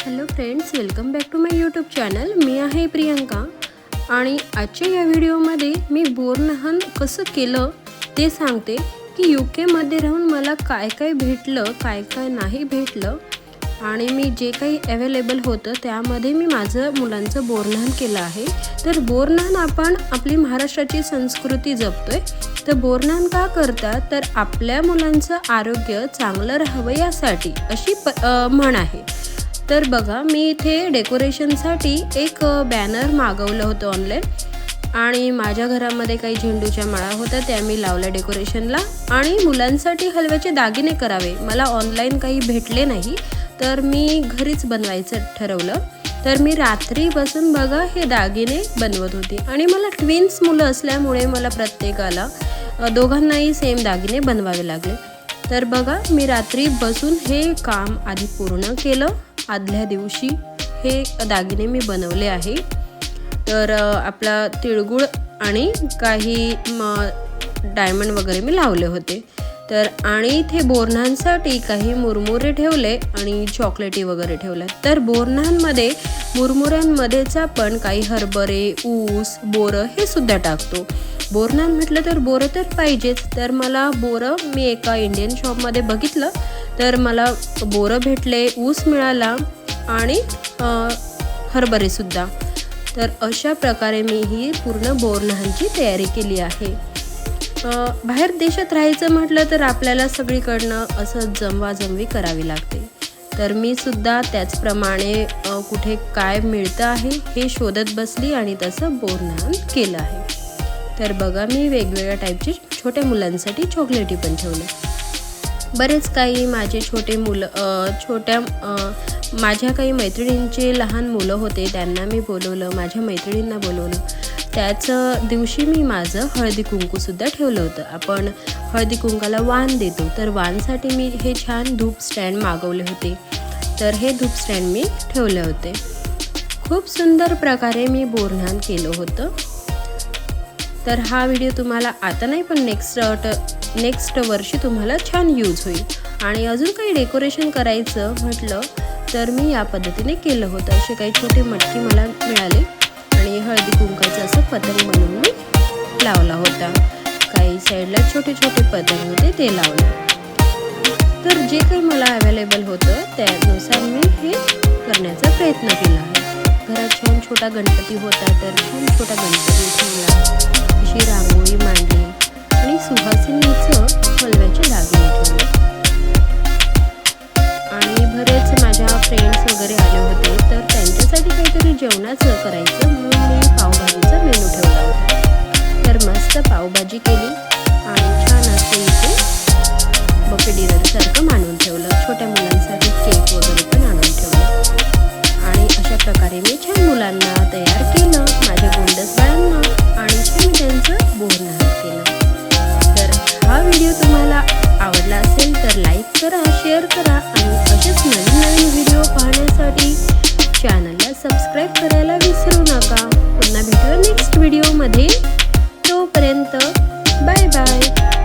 Hello friends welcome back to my YouTube channel. मी आहे प्रियंका. आणि आजच्या या व्हिडिओमध्ये मी बोरनहान कसं केलं ते सांगते की यू केमध्ये राहून मला काय काय भेटलं काय काय नाही भेटलं. आणि मी जे काही अवेलेबल होतं त्यामध्ये मी माझं मुलांचं बोरनहान केलं आहे. तर बोरनहान आपण आपली महाराष्ट्राची संस्कृती जपतो आहे तर बोरनहान का करतात? तर आपल्या मुलांचं आरोग्य चांगलं राहावं यासाठी अशी प म्हण आहे. तर बघा मी इथे डेकोरेशनसाठी एक बॅनर मागवलं होतं ऑनलाईन आणि माझ्या घरामध्ये काही झेंडूच्या माळा होत्या त्या मी लावल्या डेकोरेशनला आणि मुलांसाठी हलव्याचे दागिने करावे. मला ऑनलाईन काही भेटले नाही तर मी घरीच बनवायचं ठरवलं. तर मी रात्री बसून बघा हे दागिने बनवत होती. आणि मला ट्विन्स मुलं असल्यामुळे मला प्रत्येकाला दोघांनाही सेम दागिने बनवावे लागले. तर बघा मी रात्री बसून हे काम आधी पूर्ण केलं. आदल्या दिवशी हे दागिने मी बनवले आहे. तर आपला तिळगुळ आणि काही म डायमंड वगैरे मी लावले होते. तर आणि इथे बोरणांसाठी काही मुरमुरे ठेवले आणि चॉकलेटी वगैरे ठेवल्या. तर बोरणांमध्ये मुरमुऱ्यांमध्येच आपण काही हरभरे ऊस बोरं हे सुद्धा टाकतो. बोरन्हान म्हटलं तर बोरं तर पाहिजेच. तर मला बोरं मी एका इंडियन शॉपमध्ये बघितलं. तर मला बोरं भेटले ऊस मिळाला आणि हरभरेसुद्धा तर अशा प्रकारे मी ही पूर्ण बोरनहांची तयारी केली आहे. बाहेर देशात राहायचं म्हटलं तर आपल्याला सगळीकडनं असं जमवाजमवी करावी लागते. तर मी सुद्धा त्याचप्रमाणे कुठे काय मिळतं आहे हे शोधत बसली आणि तसं बोरनहान केलं आहे. तर बघा मी वेगवेगळ्या टाईपचे छोट्या मुलांसाठी चॉकलेटी पण ठेवले. बरेच काही माझे छोटे मुलं छोट्या माझ्या काही मैत्रिणींचे लहान मुलं होते त्यांना मी बोलवलं माझ्या मैत्रिणींना बोलवलं. त्याच दिवशी मी माझं हळदी कुंकूसुद्धा ठेवलं होतं. आपण हळदी कुंकाला वाण देतो तर वाणसाठी मी हे छान धूप स्टँड मागवले होते. तर हे धूप स्टँड मी ठेवले होते. खूप सुंदर प्रकारे मी बोरणान केलं होतं. तर हा व्हिडिओ तुम्हाला आता नाही पण नेक्स्ट नेक्स्ट वर्षी तुम्हाला छान यूज होईल. आणि अजून काही डेकोरेशन करायचं म्हटलं तर मी या पद्धतीने केलं होतं. असे काही छोटे मटकी मला मिळाले. आणि हळदी कुंकाचं असं पतंग बनवून मी लावला होता. काही साईडला छोटे छोटे पतंग होते ते लावले. तर जे काही मला अवेलेबल होतं त्यानुसार मी हे करण्याचा प्रयत्न केला आहे. घरात छान छोटा गणपती होता तर छान छोटा गणपती वगैरे आले होते तर त्यांच्यासाठी काहीतरी जेवणाचं करायचं म्हणून मी पावभाजीचा मेनू ठेवला होता. तर मस्त पावभाजी केली आणि छान असं इथे बफे डिनरसारखं मान विसरू नका. पुन्हा भेटूया नेक्स्ट व्हिडिओमध्ये तोपर्यंत बाय बाय